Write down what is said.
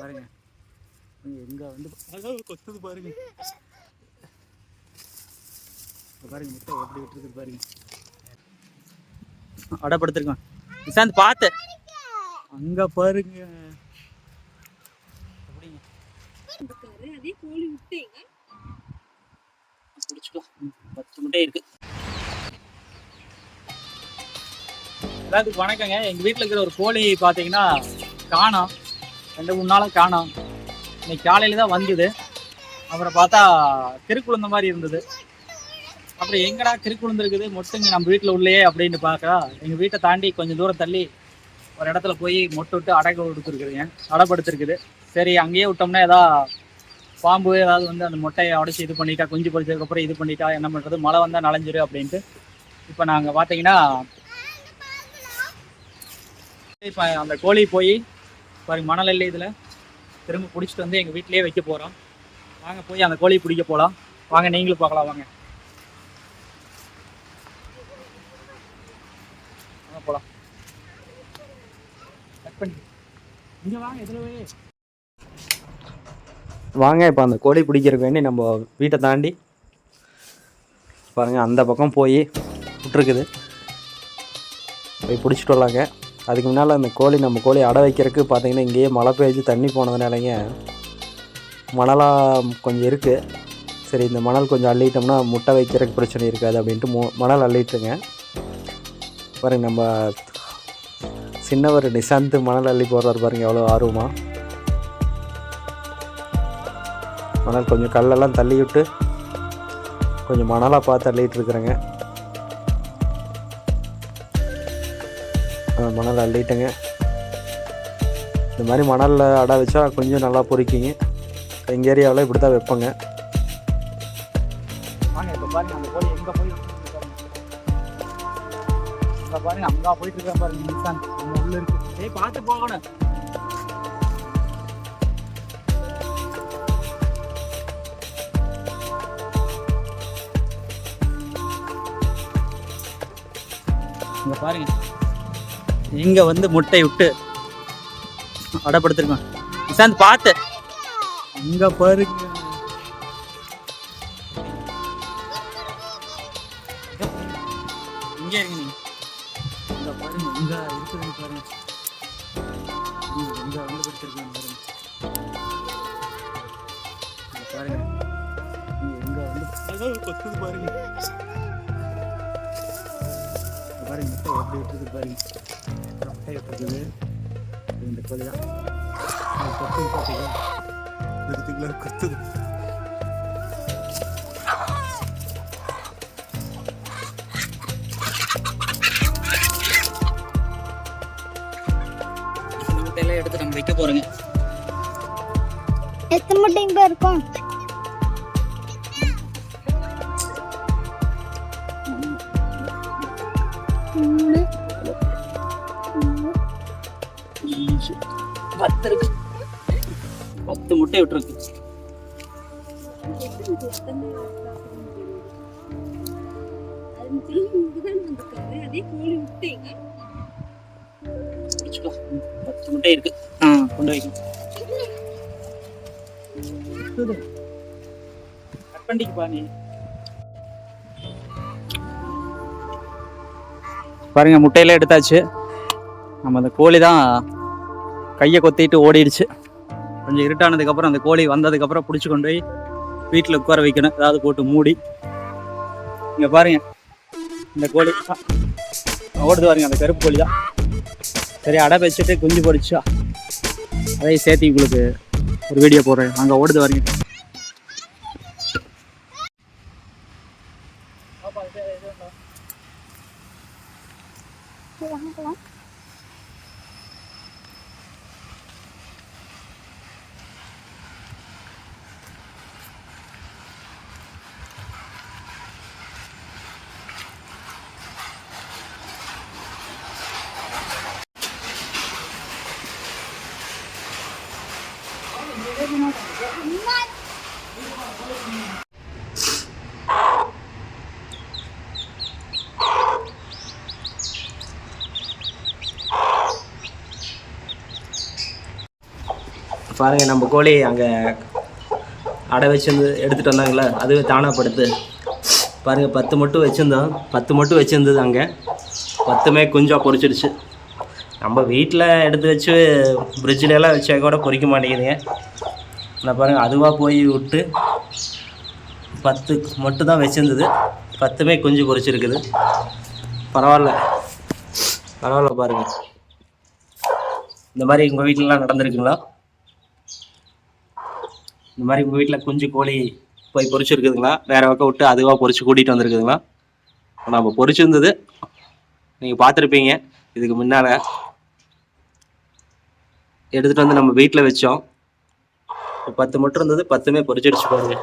பாருங்க. எங்க வந்து அழகா கொத்துது பாருங்க. பாருங்க முட்டை எப்படி விட்டுருக்கு பாருங்க. அடப்படுத்திருக்கோம் நிசாந்த் பார்த்து. அங்க பாருங்க. கோழி பிடிச்சிக்கோ பத்து முட்டை இருக்கு. எல்லாத்துக்கும் வணக்கங்க. எங்கள் வீட்டில் இருக்கிற ஒரு கோழி பார்த்தீங்கன்னா காணாம். ரெண்டு மூணு நாளாக காணோம். இன்னைக்கு காலையில் தான் வந்தது. அப்புறம் பார்த்தா திருக்குழுந்த மாதிரி இருந்தது. அப்புறம் எங்கடா திருக்குழுந்து இருக்குது? மொட்டைங்க நம்ம வீட்டில் உள்ளேயே அப்படின்னு பார்க்கா எங்கள் வீட்டை தாண்டி கொஞ்சம் தூரம் தள்ளி ஒரு இடத்துல போய் மொட்டை விட்டு அடகு கொடுத்துருக்குதுங்க அடைப்படுத்திருக்குது. சரி அங்கேயே விட்டோம்னா ஏதா பாம்பு ஏதாவது வந்து அந்த மொட்டையை உடச்சி இது பண்ணிட்டா குஞ்சு பொரிச்சதுக்கப்புறம் இது பண்ணிட்டா என்ன பண்ணுறது மழை வந்தால் நனைஞ்சிரு அப்படின்ட்டு. இப்போ நாங்கள் பார்த்தீங்கன்னா இப்போ அந்த கோழி போய் பாருங்க மணல் இல்லை இதில் திரும்ப பிடிச்சிட்டு வந்து எங்கள் வீட்டிலேயே வைக்க போகிறோம் வாங்க போய் அந்த கோழியை பிடிக்க போகலாம் வாங்க நீங்களும் பார்க்கலாம் வாங்க. வாங்க போகலாம் கட் பண்ணி. இங்கே வாங்க வாங்க இப்போ அந்த கோழி பிடிக்கிறதுக்கு வேண்டி நம்ம வீட்டை தாண்டி பாருங்கள் அந்த பக்கம் போய் விட்ருக்குது போய் பிடிச்சிட்டு வரலாங்க. அதுக்கு முன்னால் அந்த கோழி நம்ம கோழி அடை வைக்கிறதுக்கு பார்த்தீங்கன்னா இங்கேயே மழை பெய்ஞ்சு தண்ணி போனதுனாலங்க மணலாக கொஞ்சம் இருக்குது சரி இந்த மணல் கொஞ்சம் அள்ளிட்டோம்னா முட்டை வைக்கிறதுக்கு பிரச்சனை இருக்காது அப்படின்ட்டு மு மணல் அள்ளிட்டுங்க பாருங்கள் நம்ம சின்னவர் நிசாந்த் மணல் அள்ளி போகிறார் பாருங்க எவ்வளோ ஆர்வமாக மணல் கொஞ்சம் கல்லெல்லாம் தள்ளி விட்டு கொஞ்சம் மணலாக பார்த்து அள்ளிகிட்டு இருக்கிறேங்க மணல் அள்ளிட்டேங்க. இந்த மாதிரி மணலில் அடை வச்சா கொஞ்சம் நல்லா பொறிக்கிங்க. எங்கள் ஏரியாவில் இப்படி தான் வைப்பேங்க பாருங்க அங்கே போயிட்டு இருக்கேன் பாருங்க உள்ள இருக்கு. ஏய் பார்த்து போகணும். இங்க பாருங்க. இங்க வந்து முட்டை விட்டு அடப்படுத்திருக்கோம் நிசாந்த் பார்த்து இங்க பாருங்க இங்க இருங்க நீங்க. இங்க பாருங்க இங்க இருக்குது பாருங்க. இங்க வந்து படுத்திருக்கேன் பாருங்க. பாருங்க. இங்க வந்து கொத்துது பாருங்க. பாருங்க முட்டை எப்படி விட்டுருக்கு பாருங்க. இந்த கோழி தான் பார்த்தீங்களா கொத்துது எடுத்து நம்ம வைக்க போறோங்க எத்தனை முட்டை இங்க இருக்கும் பத்து இருக்கு பத்து முட்டை விட்டுருக்கு. பத்து முட்டை இருக்கு. ஆ கொண்டு வைக்கும் கட் பண்ணிக்கு பாருங்க பாருங்க முட்டையெல்லாம் எடுத்தாச்சு. நம்ம அந்த கோழி தான் கையை கொத்திட்டு ஓடிடுச்சு. கொஞ்சம் இருட்டானதுக்கப்புறம் அந்த கோழி வந்ததுக்கப்புறம் பிடிச்சி கொண்டு போய் வீட்டில் உட்கார வைக்கணும். ஏதாவது போட்டு மூடி. இங்கே பாருங்க. இந்த கோழி. ஓடுது பாருங்க அந்த கருப்பு கோழி தான். சரி அடை வச்சுட்டு குஞ்சு பொடிச்சா அதையும் சேர்த்து உங்களுக்கு ஒரு வீடியோ போடுறேன். அங்கே ஓடுது பாருங்க. Thank. பாருங்க நம்ம கோழி அங்கே அடை வச்சிருந்து எடுத்துகிட்டு வந்தாங்களே அதுவே தானாக படுத்து பத்து மட்டும் வச்சுருந்தோம். பத்து மட்டும் வச்சுருந்தது அங்கே. பத்துமே குஞ்சாக பொரிச்சிடுச்சு நம்ம வீட்டில் எடுத்து வச்சு ஃப்ரிட்ஜிலலாம் வச்சா கூட பொறிக்க மாட்டேங்குதுங்க. நான் பாருங்கள் அதுவாக போய் விட்டு பத்து மட்டும் தான் வச்சுருந்தது. பத்துமே குஞ்சு பொறிச்சிருக்குது. பரவாயில்ல. பரவாயில்ல பாருங்கள் இந்த மாதிரி உங்கள் வீட்டிலலாம் நடந்திருக்குங்களா? இந்த மாதிரி உங்கள் வீட்டில் குஞ்சு கோழி போய் பொறிச்சிருக்குதுங்களா வேற பக்கம் விட்டு அதுவாக பொறிச்சு கூட்டிகிட்டு வந்திருக்குதுங்களா? நம்ம பொறிச்சிருந்தது நீங்கள் பார்த்துருப்பீங்க. இதுக்கு முன்னால் எடுத்துகிட்டு வந்து நம்ம வீட்டில் வச்சோம். பத்து மட்டும் இருந்தது பத்துமே பொறிச்சிடுச்சு பாருங்க.